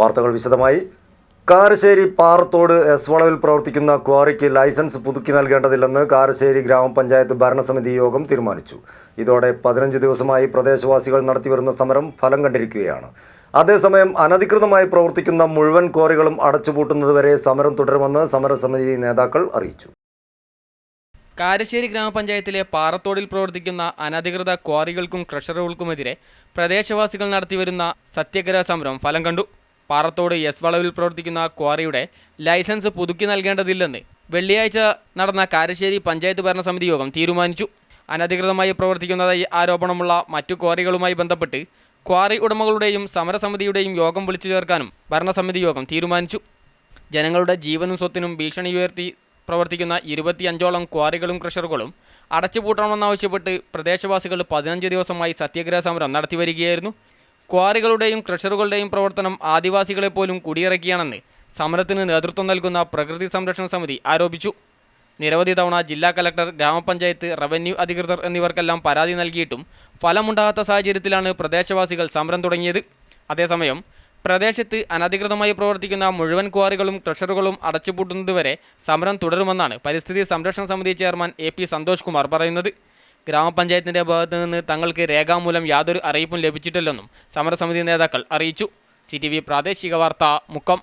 വാർത്തകൾ വിശദമായി. കാരശ്ശേരി പാറത്തോട് എസ് വളവിൽ പ്രവർത്തിക്കുന്ന ക്വാറിക്ക് ലൈസൻസ് പുതുക്കി നൽകേണ്ടതില്ലെന്ന് കാരശ്ശേരി ഗ്രാമപഞ്ചായത്ത് ഭരണസമിതി യോഗം തീരുമാനിച്ചു. ഇതോടെ പതിനഞ്ച് ദിവസമായി പ്രദേശവാസികൾ നടത്തിവരുന്ന സമരം ഫലം കണ്ടിരിക്കുകയാണ്. അതേസമയം അനധികൃതമായി പ്രവർത്തിക്കുന്ന മുഴുവൻ ക്വാറികളും അടച്ചുപൂട്ടുന്നതുവരെ സമരം തുടരുമെന്ന് സമരസമിതി നേതാക്കൾ അറിയിച്ചു. കാരശ്ശേരി ഗ്രാമപഞ്ചായത്തിലെ പാറത്തോടിൽ പ്രവർത്തിക്കുന്ന അനധികൃത ക്വാറികൾക്കും ക്രഷറുകൾക്കുമെതിരെ പ്രദേശവാസികൾ നടത്തിവരുന്ന സത്യഗ്രഹ സമരം ഫലം കണ്ടു. പാറത്തോട് എസ് വളവിൽ പ്രവർത്തിക്കുന്ന ക്വാറിയുടെ ലൈസൻസ് പുതുക്കി നൽകേണ്ടതില്ലെന്ന് വെള്ളിയാഴ്ച നടന്ന കാരശ്ശേരി പഞ്ചായത്ത് ഭരണസമിതി യോഗം തീരുമാനിച്ചു. അനധികൃതമായി പ്രവർത്തിക്കുന്നതായി ആരോപണമുള്ള മറ്റു ക്വാറികളുമായി ബന്ധപ്പെട്ട് ക്വാറി ഉടമകളുടെയും സമരസമിതിയുടെയും യോഗം വിളിച്ചു ചേർക്കാനും ഭരണസമിതി യോഗം തീരുമാനിച്ചു. ജനങ്ങളുടെ ജീവനും സ്വത്തിനും ഭീഷണി ഉയർത്തി പ്രവർത്തിക്കുന്ന ഇരുപത്തിയഞ്ചോളം ക്വാറികളും ക്രഷറുകളും അടച്ചുപൂട്ടണമെന്നാവശ്യപ്പെട്ട് പ്രദേശവാസികൾ പതിനഞ്ച് ദിവസമായി സത്യഗ്രഹ സമരം നടത്തിവരികയായിരുന്നു. ക്വാറികളുടെയും ക്രഷറുകളുടെയും പ്രവർത്തനം ആദിവാസികളെ പോലും കുടിയിറക്കിയാണെന്ന് സമരത്തിന് നേതൃത്വം നൽകുന്ന പ്രകൃതി സംരക്ഷണ സമിതി ആരോപിച്ചു. നിരവധി തവണ ജില്ലാ കലക്ടർ ഗ്രാമപഞ്ചായത്ത് റവന്യൂ അധികൃതർ എന്നിവർക്കെല്ലാം പരാതി നൽകിയിട്ടും ഫലമുണ്ടാകാത്ത സാഹചര്യത്തിലാണ് പ്രദേശവാസികൾ സമരം തുടങ്ങിയത്. അതേസമയം പ്രദേശത്ത് അനധികൃതമായി പ്രവർത്തിക്കുന്ന മുഴുവൻ ക്വാറികളും ക്രഷറുകളും അടച്ചുപൂട്ടുന്നതുവരെ സമരം തുടരുമെന്നാണ് പരിസ്ഥിതി സംരക്ഷണ സമിതി ചെയർമാൻ എ സന്തോഷ് കുമാർ പറയുന്നത്. ഗ്രാമപഞ്ചായത്തിന്റെ ഭാഗത്തു നിന്ന് തങ്ങൾക്ക് രേഖാമൂലം യാതൊരു അറിയിപ്പും ലഭിച്ചിട്ടില്ലെന്നും സമരസമിതി നേതാക്കൾ അറിയിച്ചു. സി പ്രാദേശിക വാർത്ത മുക്കം.